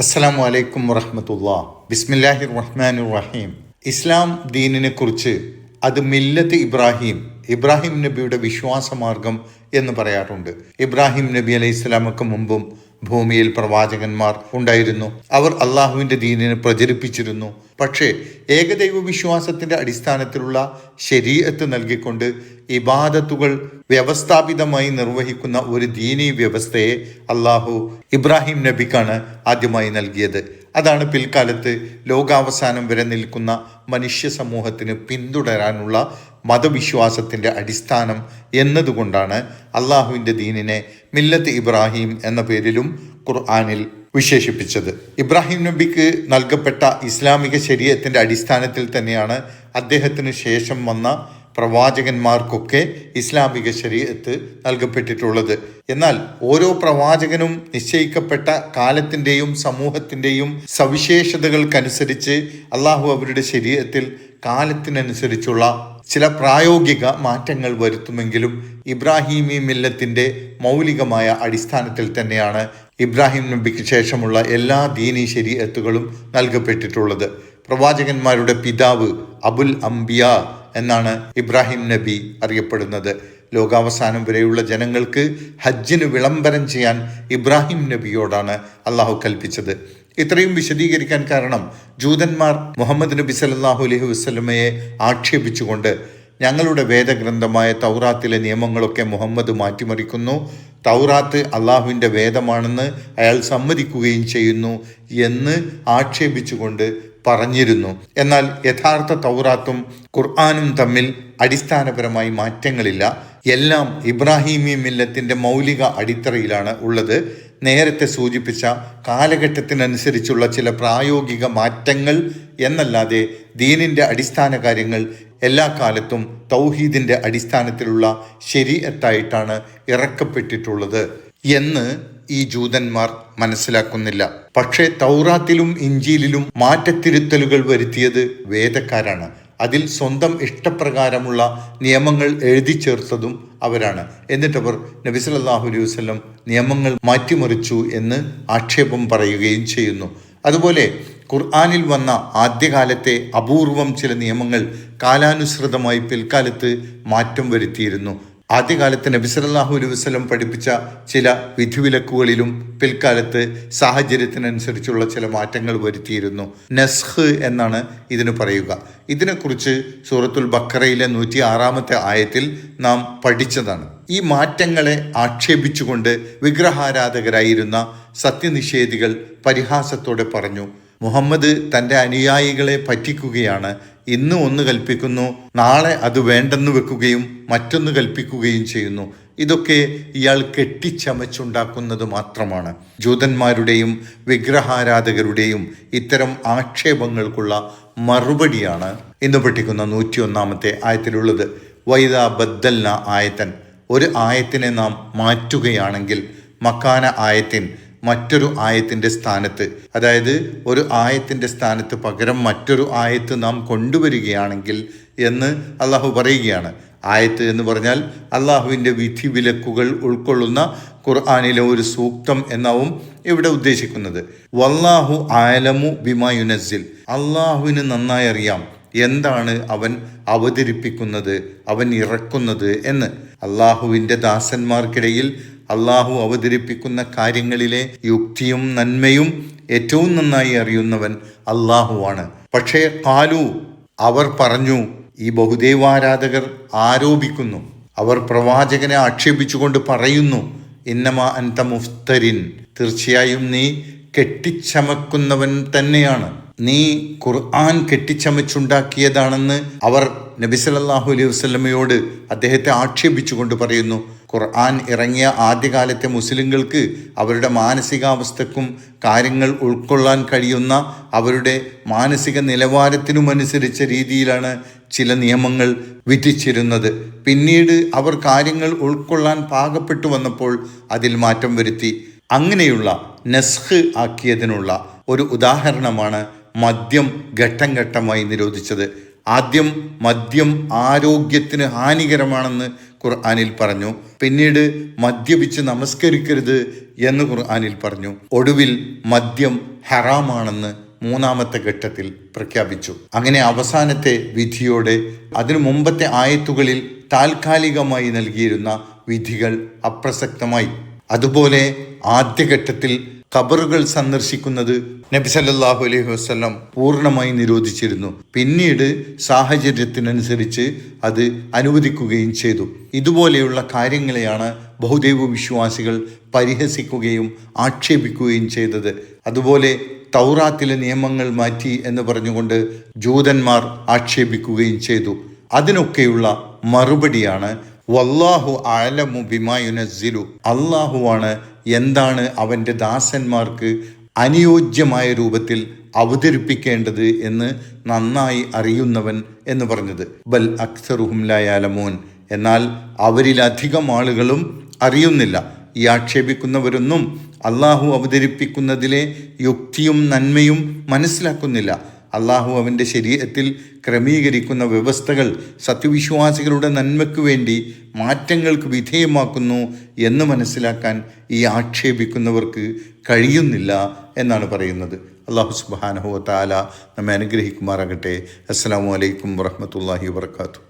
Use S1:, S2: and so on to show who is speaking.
S1: അസ്സലാമു അലൈക്കും വറഹമത്തുള്ള. ബിസ്മില്ലാഹിർ റഹ്മാൻ റഹീം ഇസ്ലാം ദീനിനെ കുറിച്ച് അത് മില്ലത്ത് ഇബ്രാഹിം ഇബ്രാഹിം നബിയുടെ വിശ്വാസമാർഗം എന്ന് പറയാറുണ്ട്. ഇബ്രാഹിം നബി അലൈഹി ഇസ്ലാമക്ക് മുമ്പും ഭൂമിയിൽ പ്രവാചകന്മാർ ഉണ്ടായിരുന്നു. അവർ അള്ളാഹുവിന്റെ ദീനിനെ പ്രചരിപ്പിച്ചിരുന്നു. പക്ഷേ ഏകദൈവ വിശ്വാസത്തിന്റെ അടിസ്ഥാനത്തിലുള്ള ശരീരത്ത് നൽകിക്കൊണ്ട് ഇബാദത്തുകൾ വ്യവസ്ഥാപിതമായി നിർവഹിക്കുന്ന ഒരു ദീനീ വ്യവസ്ഥയെ അള്ളാഹു ഇബ്രാഹിം നബിക്കാണ് ആദ്യമായി നൽകിയത്. അതാണ് പിൽക്കാലത്ത് ലോകാവസാനം വരെ നിൽക്കുന്ന മനുഷ്യ സമൂഹത്തിന് പിന്തുടരാനുള്ള മതവിശ്വാസത്തിന്റെ അടിസ്ഥാനം എന്നതുകൊണ്ടാണ് അള്ളാഹുവിന്റെ ദീനിനെ മില്ലത്ത് ഇബ്രാഹിം എന്ന പേരിലും ഖുർആാനിൽ വിശേഷിപ്പിച്ചത്. ഇബ്രാഹിം നബിക്ക് നൽകപ്പെട്ട ഇസ്ലാമിക ശരീരത്തിന്റെ അടിസ്ഥാനത്തിൽ തന്നെയാണ് അദ്ദേഹത്തിന് ശേഷം വന്ന പ്രവാചകന്മാർക്കൊക്കെ ഇസ്ലാമിക ശരീരത്ത് നൽകപ്പെട്ടിട്ടുള്ളത്. എന്നാൽ ഓരോ പ്രവാചകനും നിശ്ചയിക്കപ്പെട്ട കാലത്തിന്റെയും സമൂഹത്തിന്റെയും സവിശേഷതകൾക്കനുസരിച്ച് അള്ളാഹു അവരുടെ ശരീരത്തിൽ കാലത്തിനനുസരിച്ചുള്ള ചില പ്രായോഗിക മാറ്റങ്ങൾ വരുത്തുമെങ്കിലും ഇബ്രാഹിമി മില്ലത്തിന്റെ മൗലികമായ അടിസ്ഥാനത്തിൽ തന്നെയാണ് ഇബ്രാഹിം നബിക്ക് ശേഷമുള്ള എല്ലാ ദീനി ശരീരത്തുകളും നൽകപ്പെട്ടിട്ടുള്ളത്. പ്രവാചകന്മാരുടെ പിതാവ് അബുൽ അംബിയ എന്നാണ് ഇബ്രാഹിം നബി അറിയപ്പെടുന്നത്. ലോകാവസാനം വരെയുള്ള ജനങ്ങൾക്ക് ഹജ്ജിന് വിളംബരം ചെയ്യാൻ ഇബ്രാഹിം നബിയോടാണ് അള്ളാഹു കൽപ്പിച്ചത്. ഇത്രയും വിശദീകരിക്കാൻ കാരണം ജൂതന്മാർ മുഹമ്മദ് നബി സല്ലാഹു അലൈഹി വസ്ലമയെ ആക്ഷേപിച്ചുകൊണ്ട് ഞങ്ങളുടെ വേദഗ്രന്ഥമായ തൗറാത്തിലെ നിയമങ്ങളൊക്കെ മുഹമ്മദ് മാറ്റിമറിക്കുന്നു. തൗറാത്ത് അള്ളാഹുവിന്റെ വേദമാണെന്ന് അയാൾ സമ്മതിക്കുകയും ചെയ്യുന്നു എന്ന് ആക്ഷേപിച്ചുകൊണ്ട് പറഞ്ഞിരുന്നു. എന്നാൽ യഥാർത്ഥ തൗറാത്തും ഖുർആാനും തമ്മിൽ അടിസ്ഥാനപരമായി മാറ്റങ്ങളില്ല. എല്ലാം ഇബ്രാഹിമി മില്ലത്തിന്റെ മൗലിക അടിത്തറയിലാണ് ഉള്ളത്. നേരത്തെ സൂചിപ്പിച്ച കാലഘട്ടത്തിനനുസരിച്ചുള്ള ചില പ്രായോഗിക മാറ്റങ്ങൾ എന്നല്ലാതെ ദീനിന്റെ അടിസ്ഥാന കാര്യങ്ങൾ എല്ലാ കാലത്തും തൗഹീദിന്റെ അടിസ്ഥാനത്തിലുള്ള ശരിയത്തായിട്ടാണ് ഇറക്കപ്പെട്ടിട്ടുള്ളത് എന്ന് ഈ ജൂതന്മാർ മനസ്സിലാക്കുന്നില്ല. പക്ഷേ തൗറാത്തിലും ഇഞ്ചിയിലും മാറ്റത്തിരുത്തലുകൾ വരുത്തിയത് വേദക്കാരാണ്. അതിൽ സ്വന്തം ഇഷ്ടപ്രകാരമുള്ള നിയമങ്ങൾ എഴുതി ചേർത്തതും അവരാണ്. എന്നിട്ടവർ നബി സല്ലല്ലാഹു അലൈഹി വസല്ലം നിയമങ്ങൾ മാറ്റിമറിച്ചു എന്ന് ആക്ഷേപം പറയുകയും ചെയ്യുന്നു. അതുപോലെ ഖുർആാനിൽ വന്ന ആദ്യകാലത്തെ അപൂർവം ചില നിയമങ്ങൾ കാലാനുസൃതമായി പിൽക്കാലത്ത് മാറ്റം വരുത്തിയിരുന്നു. ആദ്യകാലത്ത് അലൈഹി വസല്ലം പഠിപ്പിച്ച ചില വിധിവിലക്കുകളിലും പിൽക്കാലത്ത് സാഹചര്യത്തിനനുസരിച്ചുള്ള ചില മാറ്റങ്ങൾ വരുത്തിയിരുന്നു. നസ്ഹ് എന്നാണ് ഇതിന് പറയുക. ഇതിനെക്കുറിച്ച് സൂറത്തുൽ ബക്കറയിലെ നൂറ്റി ആറാമത്തെ ആയത്തിൽ നാം പഠിച്ചതാണ്. ഈ മാറ്റങ്ങളെ ആക്ഷേപിച്ചുകൊണ്ട് വിഗ്രഹാരാധകരായിരുന്ന സത്യനിഷേധികൾ പരിഹാസത്തോടെ പറഞ്ഞു മുഹമ്മദ് തന്റെ അനുയായികളെ പറ്റിക്കുകയാണ്. ഇന്ന് ഒന്ന് കൽപ്പിക്കുന്നു നാളെ അത് വേണ്ടെന്ന് വെക്കുകയും മറ്റൊന്ന് കൽപ്പിക്കുകയും ചെയ്യുന്നു. ഇതൊക്കെ ഇയാൾ കെട്ടിച്ചമച്ചുണ്ടാക്കുന്നത് മാത്രമാണ്. ജൂതന്മാരുടെയും വിഗ്രഹാരാധകരുടെയും ഇത്തരം ആക്ഷേപങ്ങൾക്കുള്ള മറുപടിയാണ് ഇന്ന് പഠിക്കുന്ന നൂറ്റി ഒന്നാമത്തെ ആയത്തിലുള്ളത്. വൈദ ബദ്ദൽന ആയത്തൻ. ഒരു ആയത്തിനെ നാം മാറ്റുകയാണെങ്കിൽ മക്കാന ആയത്തിൻ മറ്റൊരു ആയത്തിന്റെ സ്ഥാനത്ത്. അതായത് ഒരു ആയത്തിന്റെ സ്ഥാനത്ത് പകരം മറ്റൊരു ആയത്ത് നാം കൊണ്ടുവരികയാണെങ്കിൽ എന്ന് അള്ളാഹു പറയുകയാണ്. ആയത്ത് എന്ന് പറഞ്ഞാൽ അള്ളാഹുവിന്റെ വിധി വിലക്കുകൾ ഉൾക്കൊള്ളുന്ന ഖുർആാനിലെ ഒരു സൂക്തം എന്നാവും ഇവിടെ ഉദ്ദേശിക്കുന്നത്. വല്ലാഹു ആലമു ബിമായുനസിൽ അള്ളാഹുവിന് നന്നായി അറിയാം എന്താണ് അവൻ അവതരിപ്പിക്കുന്നത് അവൻ ഇറക്കുന്നത് എന്ന്. അള്ളാഹുവിന്റെ ദാസന്മാർക്കിടയിൽ അള്ളാഹു അവതരിപ്പിക്കുന്ന കാര്യങ്ങളിലെ യുക്തിയും നന്മയും ഏറ്റവും നന്നായി അറിയുന്നവൻ അള്ളാഹുവാണ് പക്ഷേ കാലു അവർ പറഞ്ഞു ഈ ബഹുദൈവാരാധകർ ആരോപിക്കുന്നു. അവർ പ്രവാചകനെ ആക്ഷേപിച്ചുകൊണ്ട് പറയുന്നു ഇന്നമ അൻത മുഫ്തരിൻ. തീർച്ചയായും നീ കെട്ടിച്ചമക്കുന്നവൻ തന്നെയാണ്. നീ ഖുർആൻ കെട്ടിച്ചമച്ചുണ്ടാക്കിയതാണെന്ന് അവർ നബിസലല്ലാഹു അലൈഹി വസ്ലമയോട് അദ്ദേഹത്തെ ആക്ഷേപിച്ചുകൊണ്ട് പറയുന്നു. ഖുർആൻ ഇറങ്ങിയ ആദ്യകാലത്തെ മുസ്ലിങ്ങൾക്ക് അവരുടെ മാനസികാവസ്ഥക്കും കാര്യങ്ങൾ ഉൾക്കൊള്ളാൻ കഴിയുന്ന അവരുടെ മാനസിക നിലവാരത്തിനുമനുസരിച്ച രീതിയിലാണ് ചില നിയമങ്ങൾ വിധിച്ചിരുന്നത്. പിന്നീട് അവർ കാര്യങ്ങൾ ഉൾക്കൊള്ളാൻ പാകപ്പെട്ടു വന്നപ്പോൾ അതിൽ മാറ്റം വരുത്തി. അങ്ങനെയുള്ള നെസ്ഹ് ആക്കിയതിനുള്ള ഒരു ഉദാഹരണമാണ് മദ്യം ഘട്ടം ഘട്ടമായി നിരോധിച്ചത്. ആദ്യം മദ്യം ആരോഗ്യത്തിന് ഹാനികരമാണെന്ന് ഖുർആാനിൽ പറഞ്ഞു. പിന്നീട് മദ്യപിച്ച് നമസ്കരിക്കരുത് എന്ന് ഖുർആാനിൽ പറഞ്ഞു. ഒടുവിൽ മദ്യം ഹറാമാണെന്ന് മൂന്നാമത്തെ ഘട്ടത്തിൽ പ്രഖ്യാപിച്ചു. അങ്ങനെ അവസാനത്തെ വിധിയോടെ അതിനു മുമ്പത്തെ ആയത്തുകളിൽ താൽക്കാലികമായി നൽകിയിരുന്ന വിധികൾ അപ്രസക്തമായി. അതുപോലെ ആദ്യഘട്ടത്തിൽ ഖബറുകൾ സന്ദർശിക്കുന്നത് നബി സല്ലാഹു അലൈഹി വസല്ലം പൂർണമായി നിരോധിച്ചിരുന്നു. പിന്നീട് സാഹചര്യത്തിനനുസരിച്ച് അത് അനുവദിക്കുകയും ചെയ്തു. ഇതുപോലെയുള്ള കാര്യങ്ങളെയാണ് ബഹുദൈവ വിശ്വാസികൾ പരിഹസിക്കുകയും ആക്ഷേപിക്കുകയും ചെയ്തത്. അതുപോലെ തൗറാത്തിലെ നിയമങ്ങൾ മാറ്റി എന്ന് പറഞ്ഞുകൊണ്ട് ജൂതന്മാർ ആക്ഷേപിക്കുകയും ചെയ്തു. അതിനൊക്കെയുള്ള മറുപടിയാണ് വല്ലാഹു ആലമു ബിമായുനസിലു അള്ളാഹുവാണ് എന്താണ് അവന്റെ ദാസന്മാർക്ക് അനുയോജ്യമായ രൂപത്തിൽ അവതരിപ്പിക്കേണ്ടത് എന്ന് നന്നായി അറിയുന്നവൻ എന്ന് പറഞ്ഞത്. ബൽ അക്സറുഹും ലായാലമോൻ എന്നാൽ അവരിലധികം ആളുകളും അറിയുന്നില്ല. ഈ ആക്ഷേപിക്കുന്നവരൊന്നും അള്ളാഹു അവതരിപ്പിക്കുന്നതിലെ യുക്തിയും നന്മയും മനസ്സിലാക്കുന്നില്ല. അള്ളാഹു അവന്റെ ശരീരത്തിൽ ക്രമീകരിക്കുന്ന വ്യവസ്ഥകൾ സത്യവിശ്വാസികളുടെ നന്മയ്ക്കു വേണ്ടി മാറ്റങ്ങൾക്ക് വിധേയമാക്കുന്നു എന്ന് മനസ്സിലാക്കാൻ ഈ ആക്ഷേപിക്കുന്നവർക്ക് കഴിയുന്നില്ല എന്നാണ് പറയുന്നത്. അള്ളാഹു സുബാനഹു താല നമ്മെ അനുഗ്രഹിക്കുമാറാകട്ടെ. അസ്സാം വലൈക്കും വറഹമത്തല്ലാഹി വാത്തു